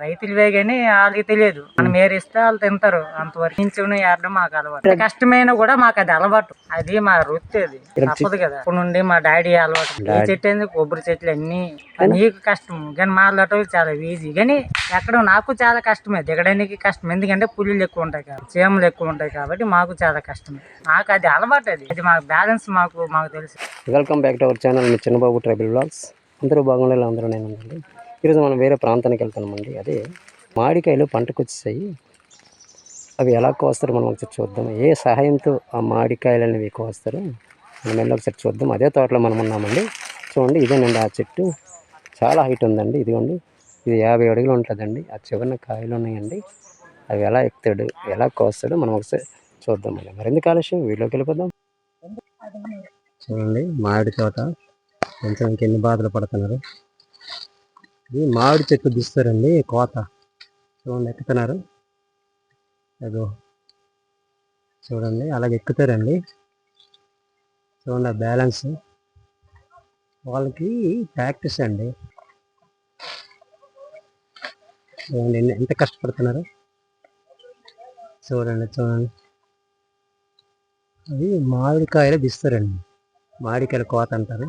రైతులవే గానీ వాళ్ళకి తెలియదు. మనం ఏరిస్తే వాళ్ళు తింటారు. అంతవరకు ఇంచుని ఏరడం మాకు అలవాటు. కష్టమైనా కూడా మాకు అది అలవాటు. అది మా వృత్తి అది. తప్పదు కదా. ఇప్పుడు నుండి మా డాడీ అలవాటు. ఈ చెట్టు ఏంది? కొబ్బరి చెట్లు అన్ని. నీకు కష్టం. కానీ మా లటోకి చాలా ఈజీ కానీ ఎక్కడ నాకు చాలా కష్టమే. దిగడానికి కష్టం. ఎందుకంటే పుల్లులు ఎక్కువ ఉంటాయి కాబట్టి చీమలు ఎక్కువ ఉంటాయి కాబట్టి మాకు చాలా కష్టమే. నాకు అది అలవాటు అది. అది మాకు బ్యాలెన్స్ మాకు మాకు తెలుసు. Welcome back to our channel me Chinnababu tribal blogs అందరూ బాగుండేలా అందరూ నేను ఈరోజు మనం వేరే ప్రాంతానికి వెళ్తున్నామండి. అదే మామిడికాయలు పంటకు వచ్చేసాయి అవి ఎలా కోస్తారు మనం ఒకసారి చూద్దాం. ఏ సహాయంతో ఆ మామిడికాయలు అనేవి కోస్తారో? మనం వెళ్ళి ఒకసారి చూద్దాం. అదే తోటలో మనం ఉన్నామండి. చూడండి ఇదేనండి ఆ చెట్టు. చాలా హైట్ ఉందండి. ఇదిగోండి ఇది యాభై అడుగులు ఉంటుందండి. ఆ చివరిన కాయలు ఉన్నాయండి. అవి ఎలా ఎక్కుతాడు ఎలా కోస్తాడో మనం ఒకసారి చూద్దామండి. మరి ఎందుకు ఆలస్యం వీడియోకి వెళ్ళిపోదాం. చూడండి మామిడి తోట. కొంచెం ఎన్ని బాధలు పడుతున్నారు? ఇది మామిడి చెట్టు దిస్తారండి కోత. చూడండి ఎక్కుతున్నారు అదో చూడండి అలాగే ఎక్కుతారండి. చూడండి ఆ బ్యాలెన్స్. వాళ్ళకి ప్రాక్టీస్ అండి. చూడండి ఎంత కష్టపడుతున్నారు. చూడండి చూడండి. అది మామిడికాయలు దిస్తారండి మామిడికాయల కోత అంటారు.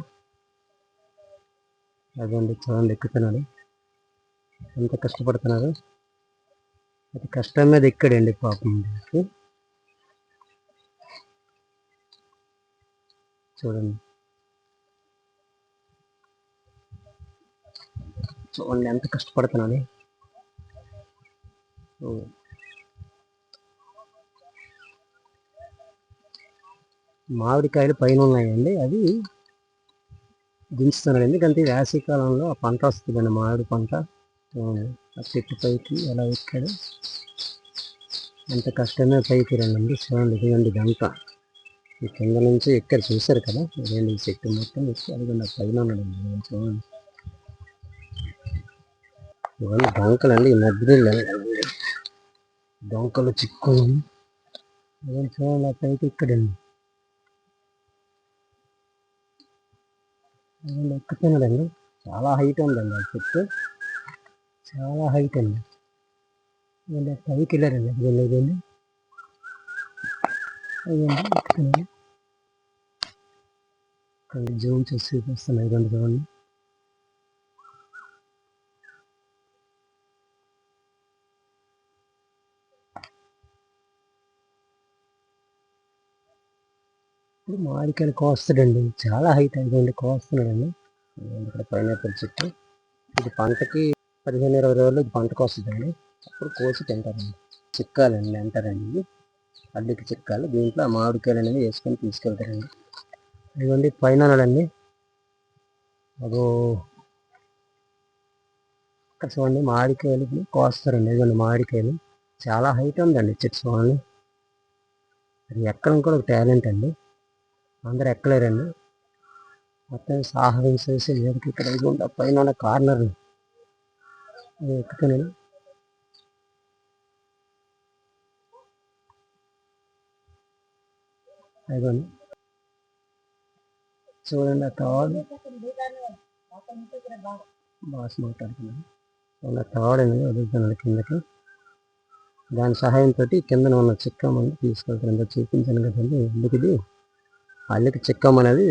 అదండి చూడండి ఎక్కుతున్నాడు ఎంత కష్టపడుతున్నారు? అది కష్టం మీద ఎక్కడండి పాపం చూడండి. చూడండి ఎంత కష్టపడుతున్నాను. మామిడికాయలు పైన ఉన్నాయండి. అవి దించుతున్నాడు. ఎందుకంటే వేసవికాలంలో ఆ పంట వస్తుందండి. మామిడి పంట. ఆ చెట్టు పైకి ఎలా ఎక్కాడు? ఎంత కష్టమే పైకి రండి చూడండి ఇదిగండి ఇదంతా ఈ కింద నుంచి ఎక్కడ చూశారు కదా? ఇదేంటి ఈ చెట్టు మొత్తం ఎక్కి అదిగోండి పైన ఉన్నాడండి చూడండి. ఇవన్నీ డొంకలు అండి ఈ మధ్యలో డొంకలు చిక్కులు. ఇదిగోండి చూడండి ఆ పైకి ఎక్కడండి? ఎక్కుతున్నాడండి చాలా హైట్ ఉందండి ఆ చెట్టు. చాలా హైట్ అండి. ఇదిగోండి పైకి వెళ్ళారండి. ఇదిగోండి వెళ్ళి. ఇదిగోండి ఎక్కుతున్నాడు ఇక్కడ జూమ్ చేసి చూపిస్తున్నాయి రెండు చూడండి ఇప్పుడు మామిడికాయలు కోస్తాడండి. చాలా హైట్. అయిపోయింది కోస్తున్నాడండి. ఇక్కడ పైనాపిల్ చెట్టు. ఇది పంటకి పదిహేను ఇరవై రోజులు ఇది పంటకు వస్తుందండి. అప్పుడు కోసి తింటారండి. చిక్కాలండి అంటారండి ఇవి అడ్డుకి చిక్కాలు. దీంట్లో మామిడికాయలు అనేది వేసుకొని తీసుకెళ్తారండి. ఇదిగోండి పైన అండి అదో ఇక్కడ చూడండి మామిడికాయలు కోస్తారండి. ఇదిగోండి మామిడికాయలు. చాలా హైట్ ఉందండి చెట్టు చూడండి. అది ఎక్కడం కూడా ఒక టాలెంట్ అండి. అందరు ఎక్కలేరండి. మొత్తం సాహసం చేసి ఇక్కడ ఇదిగోండి పైన కార్నర్ ఎక్కుతానండి అయిపోయింది. చూడండి ఆ తాడు. బాస్ మాట్లాడుతున్నాను చూడండి ఆ తాడు అనేది వదులుతున్నాడు కిందకి. దాని సహాయంతో కిందన ఉన్న చిక్కం అనేది తీసుకెళ్తాను. చూపించాను కదండి ఎందుకు ఇది? అల్లికి చిక్కం అనేది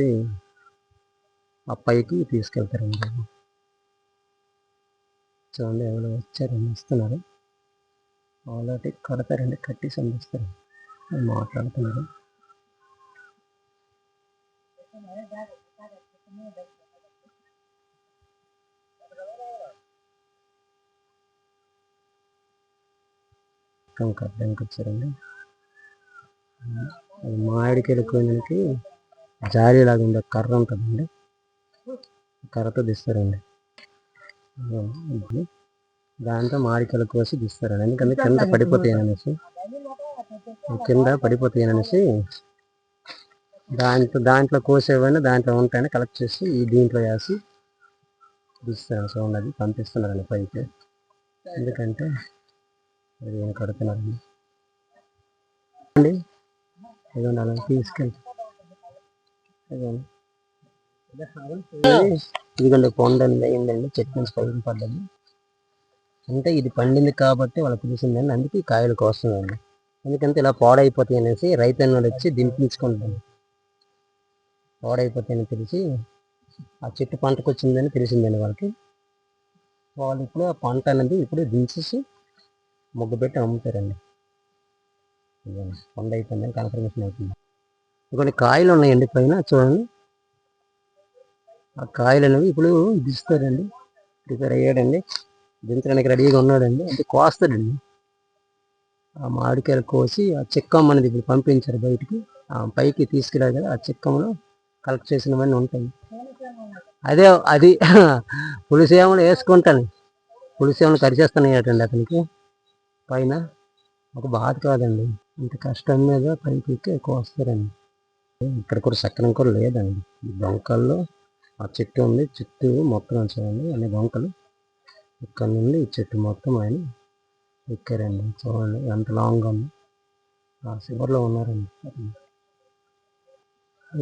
ఆ పైకి తీసుకెళ్తారండి. చూడండి ఎవరు వచ్చారండి వస్తున్నారు. ఆల్రెడీ కడతారండి కట్టేసి అందిస్తారు మాట్లాడుతున్నారు. కట్టడానికి వచ్చారండి అది మామిడికాయలు జారీ లాగా ఉండే కర్ర ఉంటుందండి. కర్రతో తీస్తారండి. దాంతో మామిడికాయలు కోసి తీస్తారండి. ఎందుకంటే కింద పడిపోతాయి అనేసి. కింద పడిపోతాయి అనేసి దాంట్లో దాంట్లో కోసేవన్నీ దాంట్లో ఉంటాయని కలెక్ట్ చేసి ఈ దీంట్లో వేసి తీస్తారు. చూడండి అది పంపిస్తున్నారండి పైకి. ఎందుకంటే అది ఏం కడుతున్నారండి? అండి ఇదిగోండి అలా తీసుకెళ్తాం ఇదిగోండి ఇదిగోండి అయిందండి చెట్టు నుంచి పైన పడ్డది అంటే ఇది పండింది కాబట్టి వాళ్ళకి తెలిసిందండి. అందుకే ఈ కాయలు కోస్తుందండి ఎందుకంటే ఇలా పాడైపోతాయి అనేసి రైతు అన్నాడు వచ్చి దింపించుకుంటాను పాడైపోతాయని తెలిసి ఆ చెట్టు పంటకు వచ్చిందని తెలిసిందండి వాళ్ళకి. వాళ్ళు ఇప్పుడు ఆ పంట అనేది ఇప్పుడు దించేసి ముగ్గు పెట్టి అమ్ముతారండి. కొండ అయిపోయిందని కన్ఫర్మేషన్ అవుతుంది. కొన్ని కాయలు ఉన్నాయండి పైన చూడండి. ఆ కాయలు అనేవి ఇప్పుడు దిస్తారండి ప్రిపేర్ అయ్యాడండి. దించడానికి రెడీగా ఉన్నాడండి. అంటే కోస్తాడండి. ఆ మామిడికాయలు కోసి ఆ చిక్కం అనేది ఇప్పుడు పంపించారు బయటికి. ఆ పైకి తీసుకెళ్ళారు కదా ఆ చిక్కమ్మలో కలెక్ట్ చేసినవన్నీ ఉంటాయి. అదే అది పులిసేమలు వేసుకుంటాను. పులిసేమలు కరిచేస్తున్నాయటండి అతనికి. పైన ఒక బాధ కాదండి. ఇంత కష్టం మీద పైకి ఎక్కి కోస్తారండి. ఇక్కడ కూడా సక్కనం కూడా లేదండి. ఈ బొంకల్లో ఆ చెట్టు ఉంది. చుట్టూ మొత్తం చూడండి అన్ని బొంకలు. ఇక్కడ నుండి ఈ చెట్టు మొత్తం ఆయన ఎక్కారండి. చూడండి ఎంత లాంగ్ ఉంది. ఆ శివర్లో ఉన్నారండి.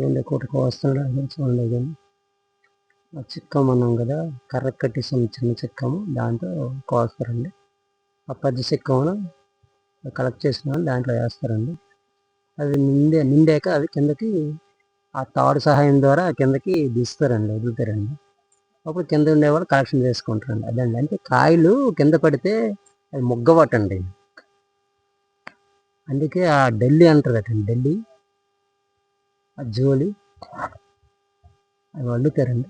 ఏంటి కొట్టుకు వస్తున్నాడు ఆయన చూడండి అదే ఆ చిక్కం అన్నాం కదా. కర్ర కట్టేసాం చిన్న చిక్కము. దాంతో కోస్తారండి. ఆ పెద్ద చిక్కమును కలెక్ట్ చేసిన దాంట్లో వేస్తారండి. అది నిండే నిండాక అవి కిందకి ఆ తాడు సహాయం ద్వారా కిందకి దిస్తారండి వదులుతారండి. అప్పుడు కింద ఉండేవాళ్ళు కలెక్షన్ చేసుకుంటారండి అదండి. అంటే కాయలు కింద పడితే అది మొగ్గవటండి. అందుకే ఆ ఢిల్లీ అంటారు కదండి ఢిల్లీ ఆ జోలి. అవి వండుతారండి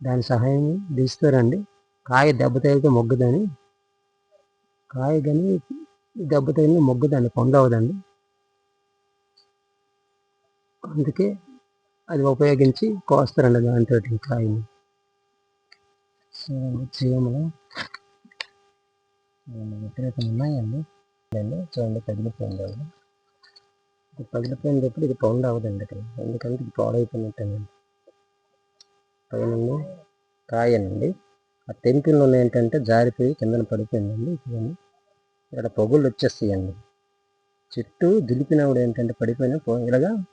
దాని సహాయం తీస్తారండి కాయ దెబ్బ తగిలితే మొగ్గుదని. కాయ కానీ దెబ్బ తగిలిన మొగ్గుదండి పొందవదండి అందుకే అది ఉపయోగించి కోస్తారండి దాంతో కాయని సో చీమలు విపరీతం ఉన్నాయండి? అండి చూడండి పగిలిపోయింది అది. ఇది పగిలిపోయినప్పుడు ఇది పౌండ్ అవ్వదండి ఇక్కడ. ఎందుకంటే ఇది పాడైపోయినట్టేనండి. పైన కాయనండి. ఆ టెంపుల్లో ఏంటంటే జారిపోయి కిందన పడిపోయిందండి. చూడండి ఇక్కడ పొగులు వచ్చేస్తాయండి. చెట్టు దిలిపినప్పుడు ఏంటంటే పడిపోయిన పొ- ఇలాగా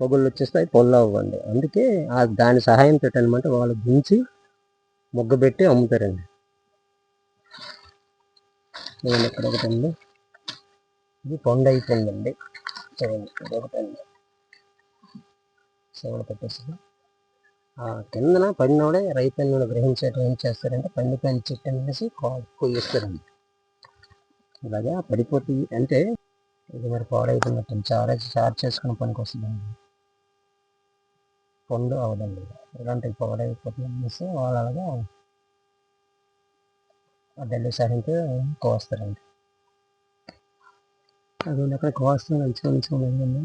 పొగుళ్ళు వచ్చేస్తాయి పొల్లు అవ్వండి అందుకే ఆ దాని సహాయంతో అనమాట వాళ్ళు గుంచి ముగ్గు పెట్టి అమ్ముతారండి. నేను ఇక్కడ ఒకటి ఉంది. ఇది పొండ అయిపోయిందండి. చూడండి ఇది ఒకటండి సేవలు పెట్టేసి ఆ కిందన పడినోడే రైతు గ్రహించేట ఏం చేస్తారంటే పండిపోయిన చెట్టు అనేసి కొయ్యిస్తారండి అలాగే పడిపోతుంది అంటే ఇది మరి పాడైపోయినట్టు చార్జ్ చార్జ్ చేసుకున్న పనికి వస్తుందండి. పండు అవదండి ఇలాంటి పాడైపోతుంది అనేసి వాళ్ళు అలాగా ఢిల్లీ సైడ్కి కోస్తారండి. అది అక్కడ కోస్తాను మంచి మంచి ఉందండి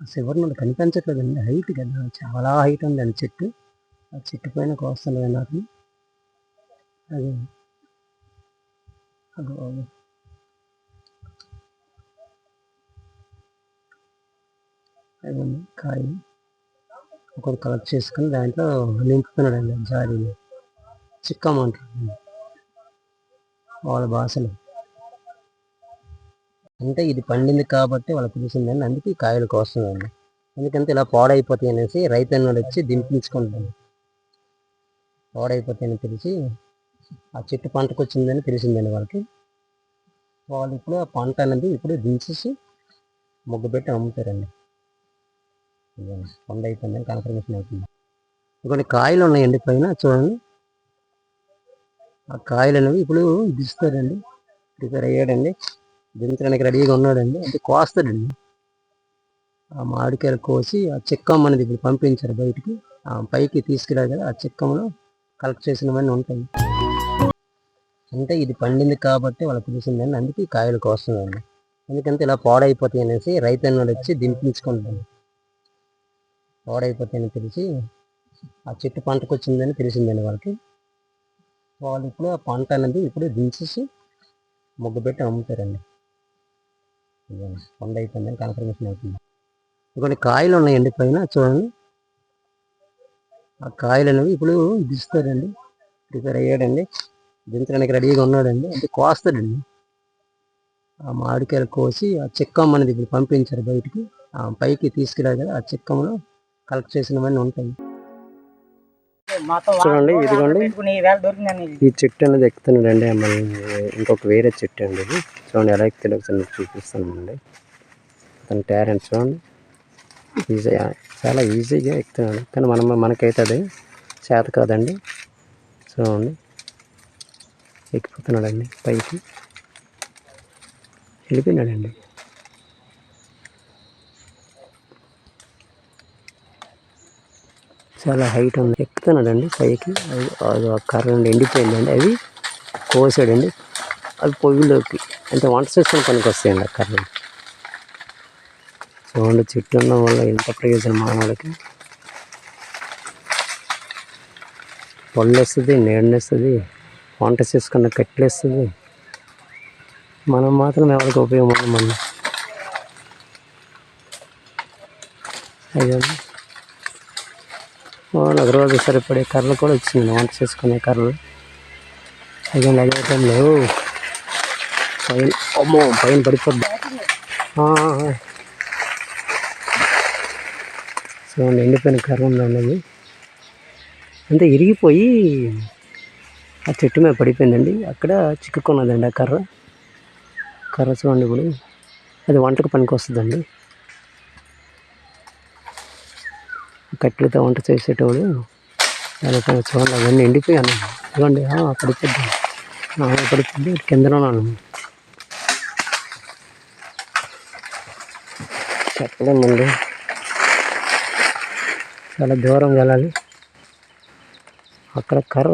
ఆ చివరి నుండి కనిపించట్లేదండి. హైట్ కదా చాలా హైట్ ఉందండి చెట్టు. ఆ చెట్టు పైన కోస్తుంది నాకు అది అదో అదండి కాయ ఒకటి కలెక్ట్ చేసుకుని దాంట్లో నింపుతున్నాడండి జాడీని చిక్కమంటాడు వాళ్ళ భాషలో. అంటే ఇది పండింది కాబట్టి వాళ్ళకి తెలిసిందండి. అందుకే కాయలు కోస్తుందండి ఎందుకంటే ఇలా పాడైపోతాయి అనేసి రైతు అన్నాడు వచ్చి దింపించుకుంటాను పాడైపోతాయని తెలిసి ఆ చెట్టు పంటకు వచ్చిందని తెలిసిందండి వాళ్ళకి. వాళ్ళు ఇప్పుడు ఆ పంట అనేది ఇప్పుడు దించేసి ముగ్గు పెట్టి అమ్ముతారండి. ఇదిగోండి, అయిపోయిందని కన్ఫర్మేషన్ అవుతుంది కొన్ని కాయలు ఉన్నాయండి పైన చూడండి. ఆ కాయలు అనేవి ఇప్పుడు దిస్తారండి ప్రిపేర్ అయ్యాడండి. దించడానికి రెడీగా ఉన్నాడండి. అంటే కోస్తాడండి. ఆ మామిడికాయలు కోసి ఆ చిక్కం అనేది ఇప్పుడు పంపించారు బయటికి. ఆ పైకి తీసుకెళ్ళారు ఆ చిక్కమ్మలో కలెక్ట్ చేసినవన్నీ ఉంటాయి. అంటే ఇది పండింది కాబట్టి వాళ్ళకి తెలిసిందండి. అందుకే కాయలు కోస్తుందండి ఎందుకంటే ఇలా పాడైపోతాయి అనేసి రైతు అన్నాడు వచ్చి దింపించుకుంటాను పాడైపోతాయని తెలిసి ఆ చెట్టు పంటకు వచ్చిందని తెలిసిందండి వాళ్ళకి. వాళ్ళు ఇప్పుడు ఆ పంట అనేది ఇప్పుడు దించేసి ముగ్గు పెట్టి అమ్ముతారండి. ఇదిగోండి, పండు అయిపోయిందని కన్ఫర్మేషన్ అవుతుంది కొన్ని కాయలు ఉన్నాయండి పైన చూడండి. ఆ కాయలు అనేవి ఇప్పుడు దిస్తారండి ప్రిపేర్ అయ్యాడండి. దించడానికి రెడీగా ఉన్నాడండి. అంటే కోస్తాడండి. ఆ మామిడికాయలు కోసి ఆ చిక్కం అనేది ఇప్పుడు పంపించారు బయటికి. ఆ పైకి తీసుకెళ్ళారు కదా ఆ చిక్కమ్మలో కలెక్ట్ చేసినవన్నీ ఉంటాయి. చూడండి, ఇదిగోండి. ఈ చెట్టు అనేది ఎక్కుతున్నాడండి. మళ్ళీ ఇంకొక వేరే చెట్టు అండి ఇది. చూడండి ఎలా ఎక్కుతాడో ఒకసారి మీకు చూపిస్తానండి అతని టాలెంట్ చూడండి. ఈజీ చాలా ఈజీగా ఎక్కుతున్నాడు. కానీ మనం మనకైతే అది చేత కాదండి. చూడండి. ఎక్కిపోతున్నాడండి పైకి. వెళ్ళిపోయినాడండి. చాలా హైట్ ఉంది. ఎక్కుతున్నాడండి పైకి. అది ఆ ఎండిపోయిందండి. అవి కోసాడండి. అవి పొయ్యిలోకి అంటే వంట చేసుకుని పనికి వస్తాయండి ఆ కర్రలు చూడండి చెట్టు ఉండడం వల్ల ఎంత ప్రయోజనం మానవుడికి పళ్ళు వస్తుంది నీడనిస్తుంది వంట చేసుకున్న కట్టెలు మనం మాత్రం ఎవరికి ఉపయోగం ఉండదు మనం ఒక రోజు సరిపడే కర్రలు కూడా వచ్చింది వంట చేసుకునే కర్రలు. అయితే అదే టైంలో పైన అమ్మో పైన పడిపోద్ది. సో చూడండి ఎండిపోయిన కర్ర ఉందండి అంతా ఇరిగిపోయి ఆ చెట్టు మీద పడిపోయిందండి. అక్కడ చిక్కుకున్నదండి ఆ కర్ర. కర్ర చూడండి ఇప్పుడు. అది వంటకు పనికి వస్తుందండి కట్టెలతో వంట చేసేటోడు దానిపైన చూడండి అవన్నీ ఎండిపోయాను. ఇవ్వండి పడిపోద్ది. ఆ, పడిపోద్ది కిందలో ఉన్నాను. చెప్పలేమండి. చాలా దూరం వెళ్ళాలి. అక్కడ కర్ర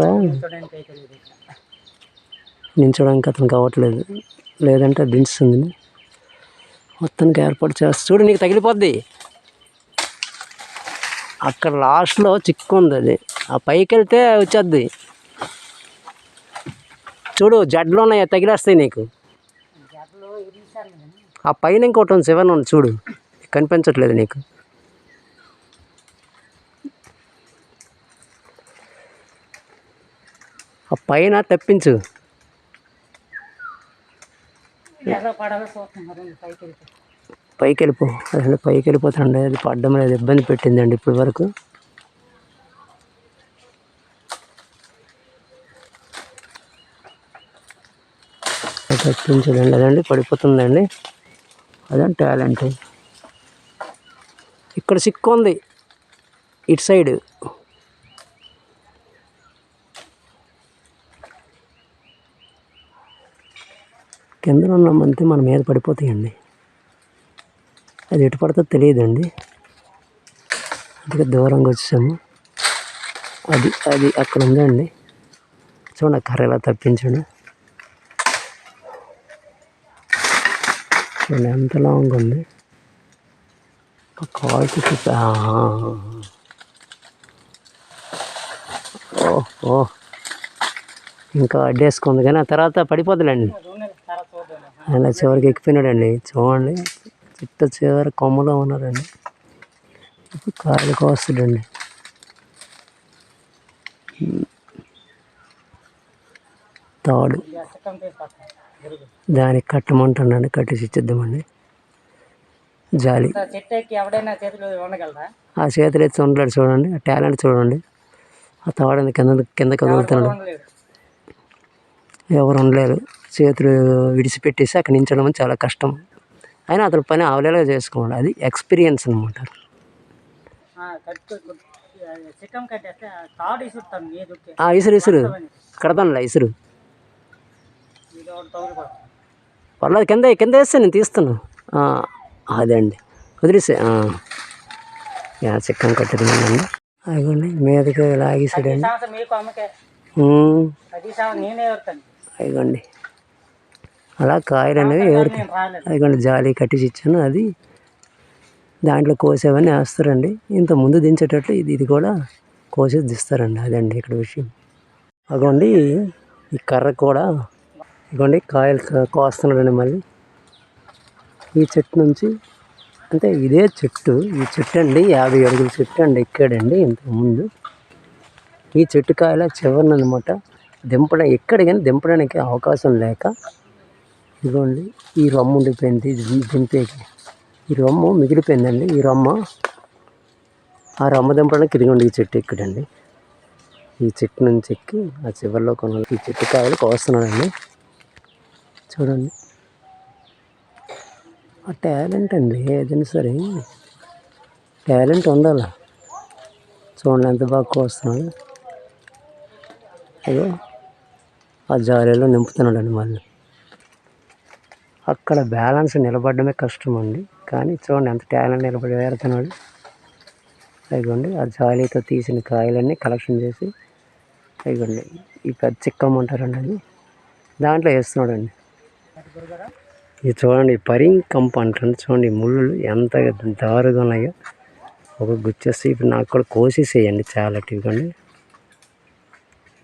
నించడానికి అతనికి కావట్లేదు లేదంటే దించుతుంది. మొత్తానికి ఏర్పాటు చేస్తా. చూడు నీకు తగిలిపోద్ది. అక్కడ లాస్ట్లో చిక్కు ఉంది అది. ఆ పైకి వెళ్తే వచ్చేద్ది. చూడు జడ్లు ఉన్నాయి? తగిలేస్తాయి నీకు. ఆ పైన ఇంకోటి ఉంది సెవెన్ ఉంది చూడు. కనిపించట్లేదు నీకు. ఆ పైన తప్పించు. ఎలా పడాలో చూస్తున్నారు పైకి వెళ్తే పైకి వెళ్ళిపో అసలు పైకి వెళ్ళిపోతుండే అది పడ్డం లేదు ఇబ్బంది పెట్టిందండి ఇప్పటి వరకు తప్పించదండి అదండి పడిపోతుందండి. అదే టాలెంట్. ఇక్కడ సిక్కు ఉంది. ఇటు సైడ్. కింద ఉన్నామంతే మన మీద పడిపోతాయండి. అది ఎటు పడుతుందో తెలియదండి. అందుకే దూరంగా వచ్చాము. అది అది అక్కడ ఉందండి. చూడండి కర్ర ఎలా తప్పించాడు. చూడండి ఎంత లాంగ్ ఉంది. కాల్కి చూపి ఓ ఓ ఇంకా అడ్డేసుకుంది. కానీ ఆ తర్వాత పడిపోతుందండి అలా చివరికి ఎక్కిపోయినాడండి. చూడండి. చిట్ట చివరి కొమ్మలో ఉన్నాడండి ఇప్పుడు కోస్తాడండి తాడు. దానికి కట్టమంటాడండి కట్టేసి ఇచ్చేద్దామండి. జాలి. ఆ చేతులు ఎత్తి ఉండలేడు చూడండి ఆ టాలెంట్ చూడండి. ఆ తాడు కింద కింద కదులుతున్నాడు ఎవరు ఉండలేరు. చేతులు విడిచిపెట్టేసి అక్కడ నించడం చాలా కష్టం. అయినా అతని పని అవలేలాగా చేసుకోవాలి. అది ఎక్స్పీరియన్స్ అనమాట ఇసురు ఇసురు. కడతానులే ఇసురు. పర్లేదు కింద కింద వేస్తే నేను తీస్తాను ఆ, అదండి వదిలేసే చిక్కం కట్టేదండి అదిగోండి మీదకి లాగేసాడండి. సంవత్సరం అలా కాయలు అనేవి ఎవరికి? నేను రాలేదు. అదిగోండి జాలి కట్టించి ఇచ్చాను అది దాంట్లో కోసేవన్నీ వేస్తారండి. ఇంత ముందు దించేటట్లు ఇది ఇది కూడా కోసేసి దిస్తారండి అదండి ఇక్కడ విషయం. అదిగోండి ఈ కర్ర కూడా ఇదిగోండి కాయలు కోస్తున్నాడండి మళ్ళీ. ఈ చెట్టు నుంచి అంటే ఇదే చెట్టు ఈ చెట్టు అండి యాభై అడుగుల చెట్టు అండి ఎక్కాడండి ఇంతకుముందు ఈ చెట్టు కాయల చివరిన అనమాట దింపడం ఎక్కడ కానీ దింపడానికి అవకాశం లేక ఇదిగోండి ఈ రొమ్మ ఉండిపోయింది ఇది దింపేకి. ఈ రొమ్ము మిగిలిపోయిందండి ఈ రొమ్మ. ఆ రొమ్మ దింపడానికి ఇదిగోండి ఈ చెట్టు ఎక్కడండి ఈ చెట్టు నుంచి ఎక్కి ఆ చివరిలో కొన ఈ చెట్టు కాయలు కోస్తున్నాడండి చూడండి. ఆ టాలెంట్ అండి ఏదైనా సరే. టాలెంట్ ఉండాలి. చూడండి ఎంత బాగా కోస్తున్నాడు. అయ్యో ఆ జాలీలో నింపుతున్నాడండి మళ్ళీ. అక్కడ బ్యాలెన్స్ నిలబడడమే కష్టం అండి కానీ చూడండి ఎంత టాలెంట్ నిలబడి వేరుతున్నాడు అయిగోండి ఆ జాలీతో తీసిన కాయలన్నీ కలెక్షన్ చేసి అయిగోండి ఈ పెద్ద చిక్కమ్మంటారండి అది. దాంట్లో వేస్తున్నాడు అండి ఇది చూడండి పరింగ్ కంప అంటారు చూడండి ముళ్ళు ఎంత దారుగా ఉన్నాయో. ఒక గుచ్చేసి ఇప్పుడు నాకు కూడా కోసేసేయండి చాలా ఇవ్వండి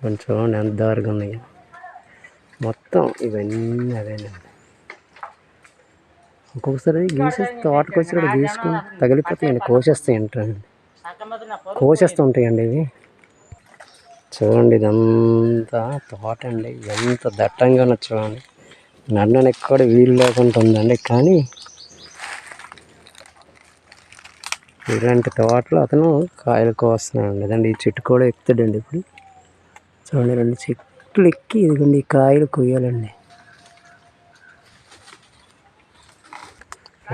కొంచెం చూడండి ఎంత దారుగా ఉన్నాయో. మొత్తం ఇవన్నీ అదేనండి ఒక్కొక్కసారి గీసి తోటకు వచ్చి కూడా గీసుకుని తగిలిపోతాయండి కోసేస్తాయి అంటారండి కోసేస్తూ ఉంటాయండి ఇవి. చూడండి ఇదంతా తోట అండి. ఎంత దట్టంగా ఉన్నది చూడండి. నన్నను ఎక్కడ వీలు లేకుండా ఉందండి. కానీ ఇలాంటి తోటలో అతను కాయలు కోస్తున్నాడు అదండి ఈ చెట్టు కూడా ఎక్కుతాడండి ఇప్పుడు. చూడండి రెండు చెట్లు ఎక్కి ఇదిగోండి ఈ కాయలు కొయ్యాలండి.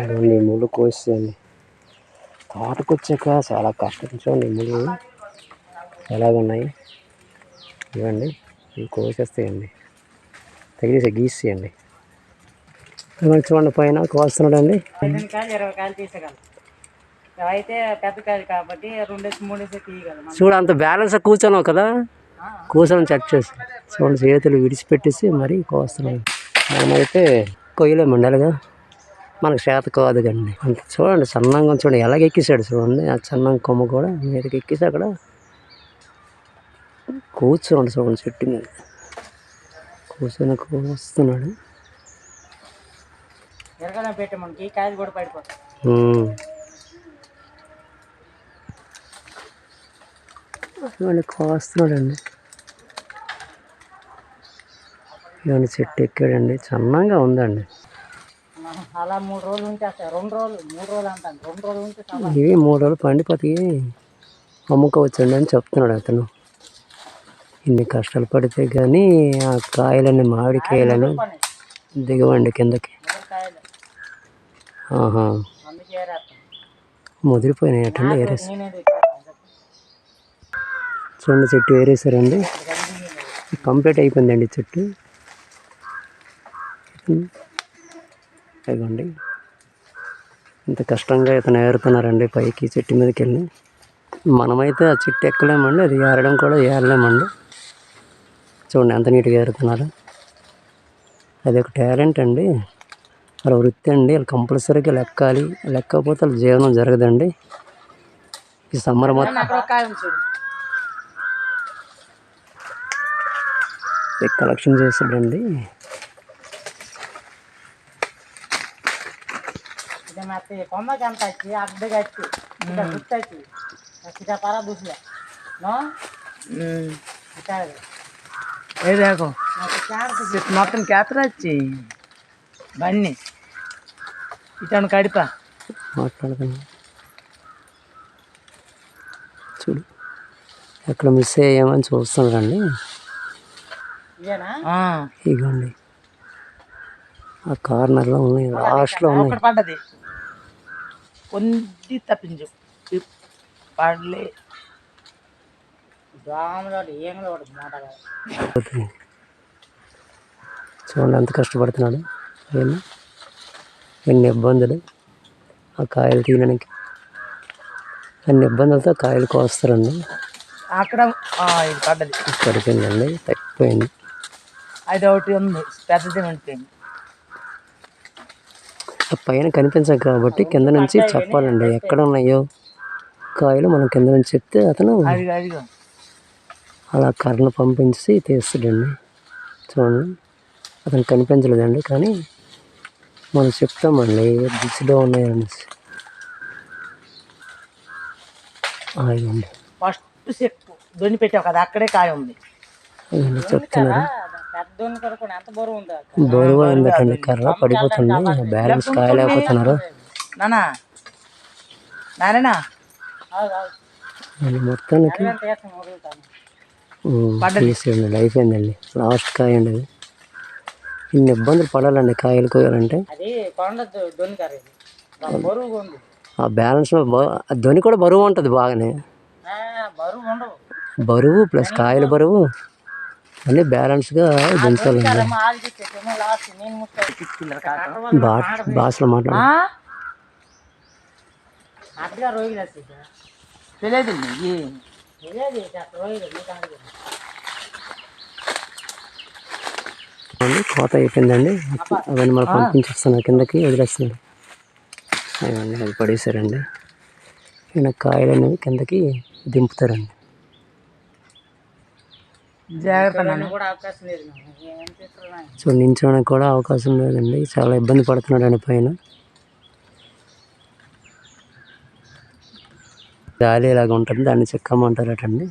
ముళ్ళు కోసేయండి. తోటకు వచ్చాక చాలా కష్టం. చూడండి ఈ ముళ్ళు ఎలాగున్నాయి? ఇవ్వండి. ఇవి కోసేస్తాయండి తగిలేసి గీసేయండి. చూడండి పైన కోస్తున్నాడండి. చూడు అంత బ్యాలెన్స్ కూర్చోను కదా? కూర్చొని చెక్ చేసి. చూడండి చేతులు విడిచిపెట్టేసి మరీ కోస్తున్నాం మనమైతే కొయ్యలేమండి అలాగా మనకు చేత కాదు కండి అంత చూడండి సన్నంగా చూడండి. ఎలాగ ఎక్కిసాడు చూడండి. ఆ సన్నం కొమ్మ కూడా మీదకి ఎక్కిసి అక్కడ కూర్చోండి చూడండి చెట్టు మీద. కూర్చొని ఉమ్. ఇవన్నీ కోస్తున్నాడండి. ఇవన్నీ చెట్టు ఎక్కాడండి. సన్నంగా ఉందండి. అలా మూడు రోజులు ఉంచేస్తాయి రెండు రోజులు మూడు రోజులు అంటాను. రెండు రోజులు ఉంటే చాలా ఇవి మూడు రోజులు పండిపోతాయి అమ్ముకోవచ్చండి అని చెప్తున్నాడు అతను. ఇన్ని కష్టాలు పడితే కానీ ఆ కాయలను పని. దిగవండి కిందకి. ఆహా. ముదిరిపోయినాయటండి ఏరేసి. చూడండి చెట్టు ఏరేసారండి. కంప్లీట్ అయిపోయిందండి చెట్టు. ఇదిగోండి ఇంత కష్టంగా ఇతను ఏరుతున్నారండి పైకి చెట్టు మీదకి వెళ్ళి మనమైతే ఆ చెట్టు ఎక్కలేమండి అది ఏరడం కూడా ఏరలేమండి. చూడండి ఎంత నీట్గా ఏరుతున్నారు. అది ఒక టాలెంట్ అండి. వాళ్ళ వృత్తి అండి వాళ్ళు కంపల్సరీగా లెక్కాలి. లెక్కకపోతే వాళ్ళ జీవనం జరగదండి. ఈ సమ్మర్ మొత్తం కలెక్షన్ చేసాడండి ಮತ್ತೆ కొమ్మకి ఎంత వచ్చి అడ్డగా వచ్చి ఇక్కడ గుర్తు వచ్చి సీతాపార దూసలే నో ఇక్కడ ఏ దేకో నాకు క్యారెట్ మొత్తం కేతర వచ్చి బన్నీ ఇతను కడిప మాట్లాడుతున్నాను చూడు ఎక్కడ మిస్ అయ్యామని చూస్తున్నారండి ఇదేనా ఇగోండి ఆ కార్నర్లో ఉన్నాయి లాస్ట్లో ఉన్నాయి ఒకటి పడ్డది కొంది తప్పించు. పడలే. చూడండి ఎంత కష్టపడుతున్నాడు. ఏమి ఎన్ని ఇబ్బందులు. ఆ కాయలు తీయడానికి అన్ని ఇబ్బందులతో కాయలు కోస్తారండి. అక్కడ ఆ, ఇది పడ్డది. పడిపోయిందండి తగ్గిపోయింది. అది ఒకటి ఉంది. పెద్దది ఉంటుంది పైన కనిపించదు కాబట్టి కింద నుంచి చెప్పాలండి. ఎక్కడ ఉన్నాయో కాయలు మనం కింద నుంచి చెప్తే అతను అలా కర్రను పంపించి తీస్తాడండి చూడండి. అతను కనిపించలేదండి. కానీ మనం చెప్తామండి దిశలో ఉన్నాయనేసి ఫస్ట్ చెట్టు దొన్ని పెట్టావు కదా అక్కడే కాయ ఉంది. చెప్తున్నారు? బరువు అయిందటండి కర్ర పడిపోతుంది. బ్యాలెన్స్ కాయలేకపోతున్నారు మొత్తానికి తీసేయండి అయిపోయిందండి లాస్ట్ కాయ అండి ఇన్ని ఇబ్బందులు పడాలండి కాయలు కోయాలంటే. ఆ బ్యాలెన్స్ ధ్వని కూడా బరువు ఉంటుంది బాగానే. బరువు ప్లస్ కాయల బరువు. అన్నీ బ్యాలెన్స్గా దించాలండి. భాషలో మాట్లాడు. కోత అయిపోయిందండి. అవన్నీ మళ్ళీ పంపించేస్తాను కిందకి వదిలేస్తున్నాడు. అవన్నీ అది పడేశారండి. ఈయన కాయలు అనేవి కిందకి దింపుతారండి జాగ్రత్త నాన్న కూడా అవకాశం లేదు నాకు. ఏం చేస్తున్నా సో నించోడానికి కూడా అవకాశం లేదండి. చాలా ఇబ్బంది పడుతున్నాడు అండి పైన. గాలి ఇలాగ ఉంటుంది దాన్ని చెక్కమంటారటండి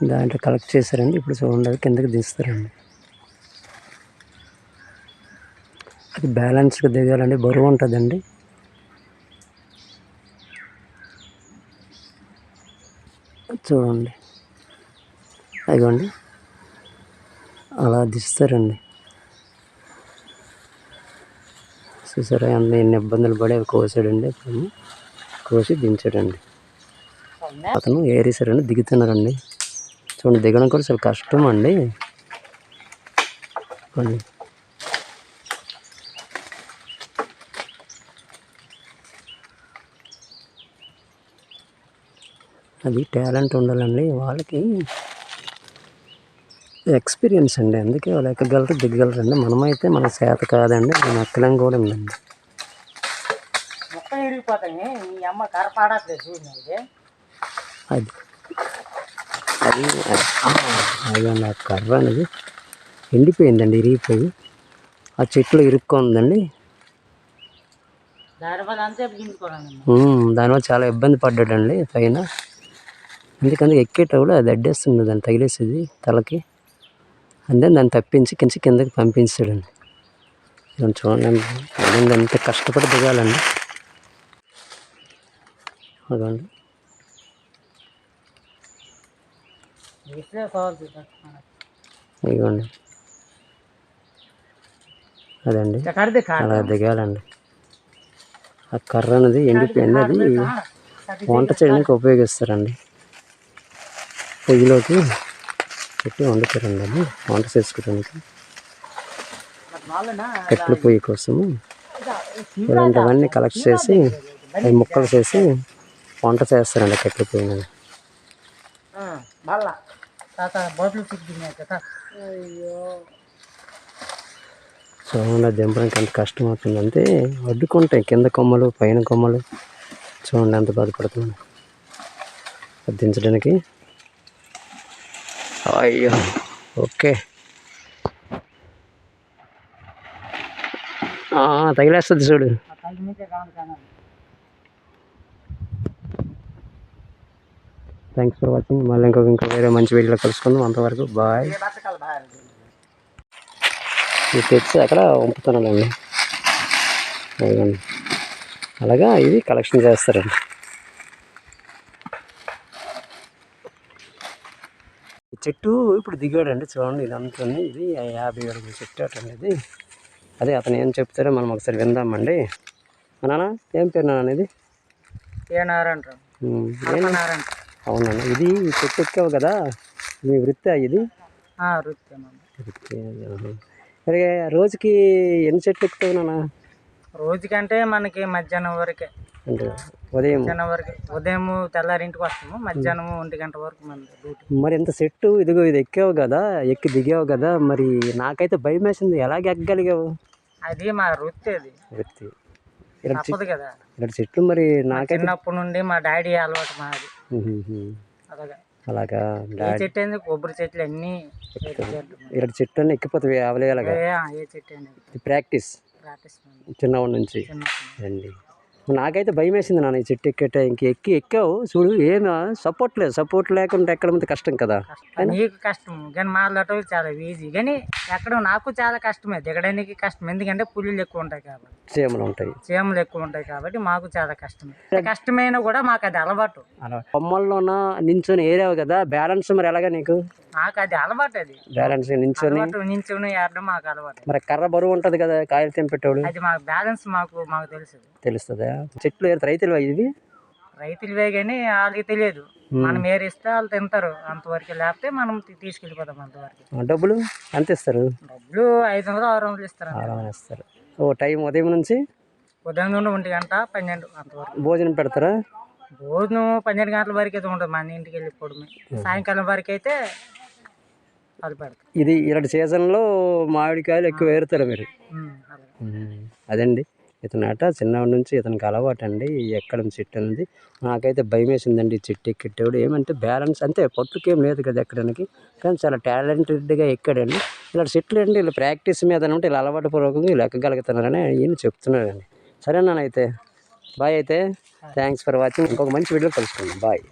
దాంట్లో కలెక్ట్ చేశారండి. ఇప్పుడు చూడండి అది కిందకి దిస్తారండి అది బ్యాలెన్స్గా దిగాలండి బరువు ఉంటుందండి. చూడండి. అదిగోండి అలా దిస్తారండి చూసారా అన్నీ ఎన్ని ఇబ్బందులు పడి అవి కోసాడండి. అప్పుడు కోసి దించాడండి. అతను ఏరేసారండి దిగుతున్నారండి. చూడండి దిగడం కూడా చాలా కష్టం అండి అది టాలెంట్ ఉండాలండి. వాళ్ళకి ఎక్స్పీరియన్స్ అండి. అందుకే వాళ్ళు ఎక్కగలరు దిగగలరండి. మనమైతే మన చేత కాదండి మనం ఎక్కలేం కూడా ఉందండి. అది. అది అది. కర్ర అనేది ఎండిపోయిందండి ఇరిగిపోయి. ఆ చెట్లు ఇరుక్కుందండి. దానివల్ల చాలా ఇబ్బంది పడ్డాడండి పైన. అందుకని ఎక్కేటప్పుడు అది అడ్డేస్తుంది దాన్ని తగిలేసేది తలకి. అంటే దాన్ని తప్పించి కించి కిందకి పంపించాడండి. చూడండి అదండి ఎంత కష్టపడి దిగాలండి. అదండి ఇదిగోండి. అదండి. అలా దిగాలండి. ఆ కర్ర అనేది ఎండిపోయింది అది వంట చేయడానికి ఉపయోగిస్తారండి. పొయ్యిలోకి పెట్టి వండుతారండి వంట చేసుకోవడానికి కట్టెల పొయ్యి కోసము ఇలాంటివన్నీ కలెక్ట్ చేసి అవి ముక్కలు చేసి వంట చేస్తారండి కట్టెల పొయ్యి మీద చూడండి దింపడానికి ఎంత కష్టం అవుతుంది అంటే అడ్డుకుంటాయి. కింద కొమ్మలు పైన కొమ్మలు. చూడండి ఎంత బాధపడుతుంది దించడానికి అయ్యో. ఓకే. తగిలేస్తుంది చూడు. థ్యాంక్స్ ఫర్ వాచింగ్ మళ్ళీ ఇంకొక ఇంకో వేరే మంచి వీడియోలో కలుసుకుందాం. అంతవరకు బాయ్ మీరు తెచ్చి అక్కడ వంపుతున్నానండి. అలాగా ఇది కలెక్షన్ చేస్తారండి. చెట్టు ఇప్పుడు దిగాడండి చూడండి ఇదంతా ఇది యాభై అడుగుల చెట్టు అటండి ఇది. అదే అతను ఏం చెప్తారో మనం ఒకసారి విందామండి. నాన్న ఏం పేరు నాన్న ఇది? అవునన్న ఇది చెట్టు ఎక్కావు కదా? మీ వృత్తి ఇది? వృత్తి. మరి రోజుకి ఎన్ని చెట్లు ఎక్కుతావు నాన్న? రోజుకంటే మనకి మధ్యాహ్నం వరకే. అంటే ఉదయం. వరకు ఉదయం తెల్లారింటికి వస్తాము మధ్యాహ్నం ఒంటి గంట వరకు మన డ్యూటీ. మరి ఎంత సెట్టు ఇదిగో ఇది ఎక్కావు కదా ఎక్కి దిగావు కదా మరి నాకైతే భయం వేసింది. ఎలాగ ఎక్కగలిగావు? అది మా వృత్తి అది. వృత్తి. తప్పదు కదా. ఇక్కడ చెట్లు మరి నాకైతే చిన్నప్పటి నుండి మా డాడీ అలవాటు మాది. అలాగా. చెట్టు ఏంది? కొబ్బరి చెట్లు అన్నీ. ఇక్కడ చెట్టు అన్నీ ఎక్కిపోతాయి అవలేలాగా? ఏ చెట్టు అండి ప్రాక్టీస్. ప్రాక్టీస్. చిన్నవాడి నుంచి. చిన్నప్పటి రండి. నాకైతే భయం వేసింది నాన్న ఈ చెట్టు ఎక్కేట ఇంక ఎక్కి ఎక్కావు. చూడు ఏమి సపోర్ట్ లేదు. సపోర్ట్ లేకుండా ఎక్కడం కష్టం కదా. నీకు కష్టం. కానీ మాట్లాడటం చాలా ఈజీ కానీ ఎక్కడం నాకు చాలా కష్టమే. దిగడానికి కష్టం. ఎందుకంటే పుల్లులు ఎక్కువ ఉంటాయి కాబట్టి. చీమలు ఉంటాయి. చీమలు ఎక్కువ ఉంటాయి కాబట్టి మాకు చాలా కష్టమే కష్టమైన కూడా మాకు అది అలవాటు. అలా కొమ్మల్లోన నించొని ఏరావు కదా. బ్యాలెన్స్ మరి ఎలాగా నీకు? మాకు అది అలవాటు అది. బ్యాలెన్స్ నించొని. నించుని ఏరడం మాకు అలవాటు. మరి కర్ర బరువు ఉంటుంది కదా కాయలు తెంపెట్టేవాడు అది మాకు బ్యాలెన్స్ మాకు మాకు తెలుసు. తెలుస్తుందా? చెట్లు ఏరు రైతులు ఇవి? రైతులవే కానీ వాళ్ళకి తెలియదు. మనం ఏరిస్తే వాళ్ళు తింటారు. అంతవరకు లేకపోతే మనం తీసుకెళ్ళిపోతాం అంతవరకు. డబ్బులు ఎంత ఇస్తారు? డబ్బులు ఐదు వందలు ఆరు వందలు ఇస్తారు అంతే. అలా ఇస్తారు. ఓ టైం ఉదయం నుంచి? ఉదయం నుండి ఒంటి గంట పన్నెండు అంతవరకు. భోజనం పెడతారా? భోజనం పన్నెండు గంటల వరకు అయితే ఉంటుంది మన ఇంటికి వెళ్ళిపోవడమే సాయంకాలం వరకు అయితే ఇది ఇలాంటి సీజన్లో మామిడికాయలు ఎక్కువ ఏరుతారు మీరు? అదండి. ఇతను అట చిన్నప్పటి నుంచి ఇతనికి అలవాటు అండి ఎక్కడం చెట్టు అనేది. నాకైతే భయం వేసిందండి ఈ చెట్టు ఎక్కెట్టేవాడు ఏమంటే బ్యాలెన్స్ అంతే పట్టుకేం లేదు కదా ఎక్కడానికి. కానీ చాలా టాలెంటెడ్గా ఎక్కాడండి. ఇలా చెట్లు అండి ఇలా ప్రాక్టీస్ మీద అంటే ఇలా అలవాటు పూర్వకంగా ఇలా ఎక్కగలుగుతున్నారని ఈయన చెప్తున్నాడండి. సరేనా అయితే? బాయ్ అయితే. Thanks for watching. ఇంకొక మంచి వీడియో కలుసుకుందాం. బాయ్.